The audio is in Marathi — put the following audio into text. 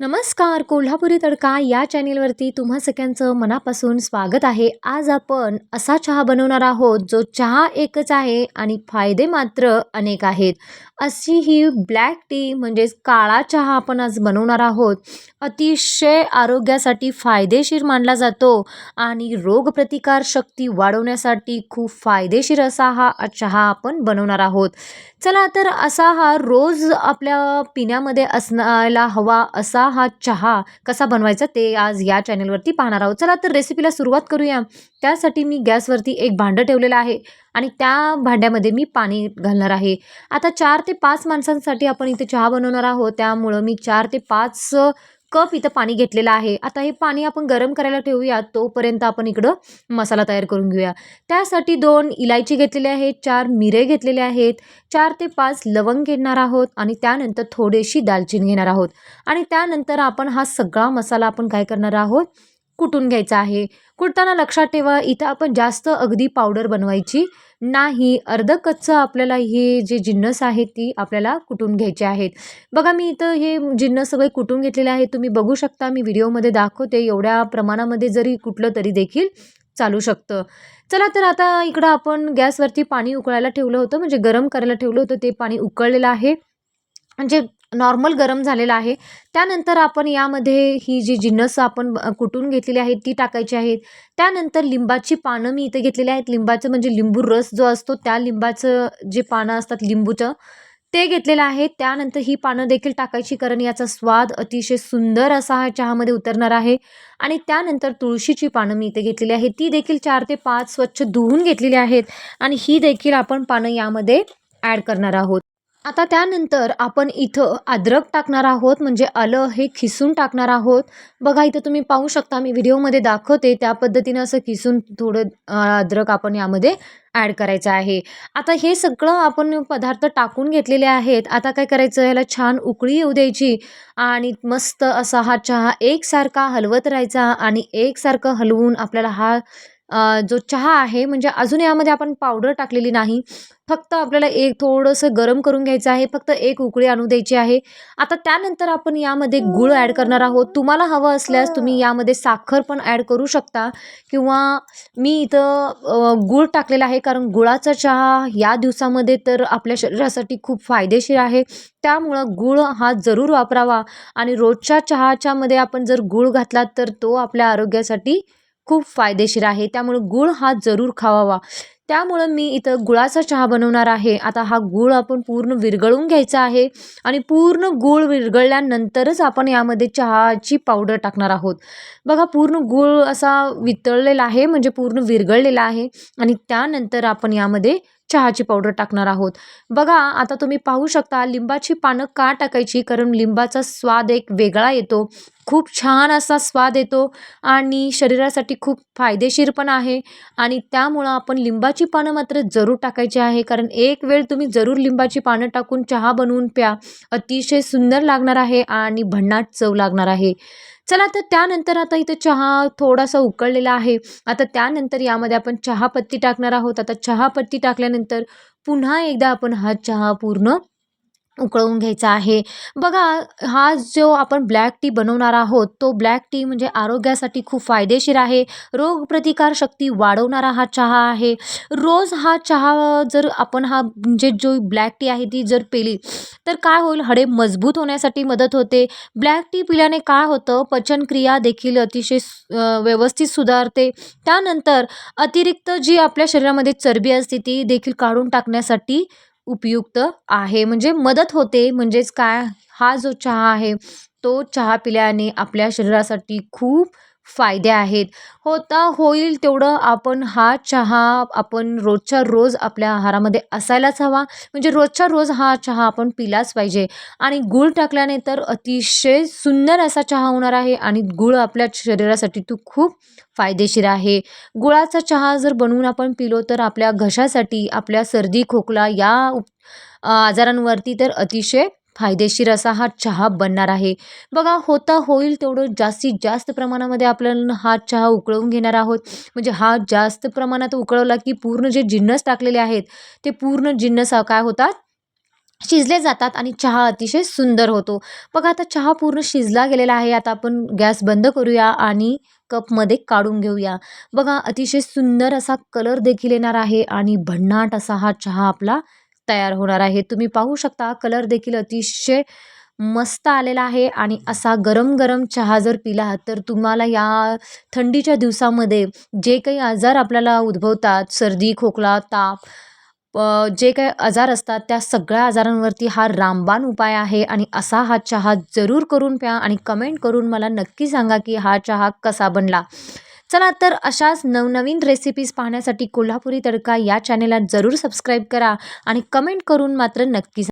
नमस्कार कोल्हापुरी तडका या चॅनेलवरती तुम्हा सगळ्यांचं मनापासून स्वागत आहे. आज आपण असा चहा बनवणार आहोत जो चहा एकच आहे आणि फायदे मात्र अनेक आहेत. अशी ही ब्लॅक टी म्हणजेच काळा चहा आपण आज बनवणार आहोत. अतिशय आरोग्यासाठी फायदेशीर मानला जातो आणि रोगप्रतिकार शक्ती वाढवण्यासाठी खूप फायदेशीर असा हा चहा आपण बनवणार आहोत. चला तर असा हा रोज आपल्या पिण्यामध्ये असण्याला हवा असा हा चहा कसा बनवायचा ते आज या चॅनलवरती पाहणार आहोत. चला तर रेसिपीला सुरुवात करूया. त्यासाठी मी गॅसवरती एक भांडं ठेवलेलं आहे आणि त्या भांड्यामध्ये मी पाणी घालणार आहे. आता चार ते पाच माणसांसाठी आपण इथे चहा बनवणार आहोत. त्यामुळं मी चार ते पाच कप इथं पाणी घेतलेलं आहे. आता हे पाणी आपण गरम करायला ठेवूया तोपर्यंत आपण इकडं मसाला तयार करून घेऊया. त्यासाठी दोन इलायची घेतलेले आहेत चार मिरे घेतलेले आहेत चार ते पाच लवंग घेणार आहोत आणि त्यानंतर थोडीशी दालचिनी घेणार आहोत. आणि त्यानंतर आपण हा सगळा मसाला आपण काय करणार आहोत? कुटून घ्यायचा आहे? कुटताना लक्षात ठेवा इथं आपण जास्त अगदी पावडर बनवायची नाही. अर्ध कच्चं आपल्याला हे जे जिन्नस आहेत ती आपल्याला कुटून घ्यायचे आहेत? बघा मी इथं हे जिन्नस सगळे कुटून घेतलेले आहेत तुम्ही बघू शकता. मी व्हिडिओमध्ये दाखवते. एवढ्या प्रमाणामध्ये जरी कुठलं तरी देखील चालू शकतं. चला तर आता इकडं आपण गॅसवरती पाणी उकळायला ठेवलं होतं. म्हणजे गरम करायला ठेवलं होतं. ते पाणी उकळलेलं आहे. जे नॉर्मल गरम झालेलं आहे. त्यानंतर आपण यामध्ये ही जी जिन्नस आपण कुटून घेतलेली आहेत ती टाकायची आहेत त्यानंतर लिंबाची पानं मी इथे घेतलेली आहेत. लिंबाचं म्हणजे लिंबू रस जो असतो त्या लिंबाचं जे पानं असतात लिंबूचं ते घेतलेलं आहे. त्यानंतर ही पानं देखील टाकायची कारण याचा स्वाद अतिशय सुंदर असा हा चहामध्ये उतरणार आहे. आणि त्यानंतर तुळशीची पानं मी इथे घेतलेली आहे. ती देखील चार ते पाच स्वच्छ धुवून घेतलेली आहेत. आणि ही देखील आपण पानं यामध्ये ॲड करणार आहोत. आता त्यानंतर आपण इथं अद्रक टाकणार आहोत म्हणजे आलं हे खिसून टाकणार आहोत. बघा इथं तुम्ही पाहू शकता मी व्हिडिओमध्ये दाखवते त्या पद्धतीनं असं खिसून थोडं अद्रक आपण यामध्ये ॲड करायचं आहे. आता हे सगळं आपण पदार्थ टाकून घेतलेले आहेत. आता काय करायचं याला छान उकळी येऊ द्यायची आणि मस्त असा हा चहा एकसारखा हलवत राहायचा आणि एकसारखं हलवून आपल्याला हा जो चहा आहे म्हणजे अजून यामध्ये आपण पावडर टाकलेली नाही. फक्त आपल्याला एक थोडंसं गरम करून घ्यायचं आहे फक्त एक उकळी आणू द्यायची आहे. आता त्यानंतर आपण यामध्ये गूळ ॲड करणार आहोत. तुम्हाला हवं असल्यास तुम्ही यामध्ये साखर पण ॲड करू शकता. किंवा मी इथं गूळ टाकलेला आहे कारण गुळाचा चहा या दिवसामध्ये तर आपल्या शरीरासाठी खूप फायदेशीर आहे. त्यामुळं गूळ हा जरूर वापरावा. आणि रोजच्या चहाच्यामध्ये आपण जर गूळ घातला तर तो आपल्या आरोग्यासाठी खूप फायदेशीर आहे. त्यामुळं गूळ हा जरूर खावावा. त्यामुळं मी इथं गुळाचा चहा बनवणार आहे. आता हा गूळ आपण पूर्ण विरघळून घ्यायचा आहे आणि पूर्ण गूळ विरघळल्यानंतरच आपण यामध्ये चहाची पावडर टाकणार आहोत. बघा पूर्ण गूळ असा वितळलेला आहे म्हणजे पूर्ण विरघळलेला आहे आणि त्यानंतर आपण यामध्ये चहाची पावडर टाकणार आहोत. बघा आता तुम्ही पाहू शकता लिंबाची पानं का टाकायची? कारण लिंबाचा स्वाद एक वेगळा येतो. खूप छान असा स्वाद येतो आणि शरीरासाठी खूप फायदेशीर पण आहे. आणि त्यामुळं आपण लिंबाची पानं मात्र जरूर टाकायची आहे. कारण एक वेळ तुम्ही जरूर लिंबाची पानं टाकून चहा बनवून प्या. अतिशय सुंदर लागणार आहे आणि भन्नाट चव लागणार आहे. चला तर त्यानंतर आता इथं चहा थोडासा उकळलेला आहे. आता त्यानंतर यामध्ये आपण चहापत्ती टाकणार आहोत. आता चहापत्ती टाकल्यानंतर पुन्हा एकदा आपण हा चहा पूर्ण उकळवून घ्यायचा आहे. बघा हा जो आपण ब्लॅक टी बनवणार आहोत तो ब्लॅक टी म्हणजे आरोग्यासाठी खूप फायदेशीर आहे. रोगप्रतिकार शक्ती वाढवणारा हा चहा आहे. रोज हा चहा जर आपण हा म्हणजे जो ब्लॅक टी आहे ती जर पेली तर काय होईल? हडे मजबूत होण्यासाठी मदत होते. ब्लॅक टी पिल्याने काय होतं? पचनक्रिया देखील अतिशय व्यवस्थित सुधारते. त्यानंतर अतिरिक्त जी आपल्या शरीरामध्ये चरबी असते ती देखील काढून टाकण्यासाठी उपयुक्त आहे. म्हणजे मदत होते. म्हणजेच काय? हा जो चहा आहे तो चहा पिल्याने आपल्या शरीरासाठी खूप फायदे आहेत. होता होईल तेवढं आपण हा चहा आपण रोजच्या रोज आपल्या आहारामध्ये असायलाच हवा. म्हणजे रोजच्या रोज हा चहा आपण पिलाच पाहिजे. आणि गूळ टाकल्याने तर अतिशय सुंदर असा चहा होणार आहे आणि गूळ आपल्या शरीरासाठी तो खूप फायदेशीर आहे. गुळाचा चहा जर बनवून आपण पिलो तर आपल्या घशासाठी आपल्या सर्दी खोकला या आजारांवरती तर अतिशय फायदेशीर असा हा चहा बनणार आहे. बघा होता होईल तेवढं जास्तीत जास्त प्रमाणामध्ये आपल्याला हा चहा उकळवून घेणार आहोत. म्हणजे हा जास्त प्रमाणात उकळवला की पूर्ण जे जिन्नस टाकलेले आहेत ते पूर्ण जिन्नस काय होतात? शिजले जातात आणि चहा अतिशय सुंदर होतो. बघा आता चहा पूर्ण शिजला गेलेला आहे. आता आपण गॅस बंद करूया आणि कपमध्ये काढून घेऊया. बघा अतिशय सुंदर असा कलर देखील येणार आहे आणि भन्नाट असा हा चहा आपला तयार होणार आहे. तुम्ही पाहू शकता कलर देखील अतिशय मस्त आलेला आहे आणि असा गरम गरम चहा जर पिला तर तुम्हाला या थंडीच्या दिवसामध्ये जे काही आजार आपल्याला उद्भवतात सर्दी खोकला ताप जे काही आजार असतात त्या सगळ्या आजारांवरती हा रामबाण उपाय आहे आणि असा हा चहा जरूर करून प्या आणि कमेंट करून मला नक्की सांगा की हा चहा कसा बनला. चला तर अशाच नवनवीन रेसिपीज पाहण्यासाठी कोल्हापुरी तडका या चॅनेलला जरूर सबस्क्राईब करा आणि कमेंट करून मात्र नक्की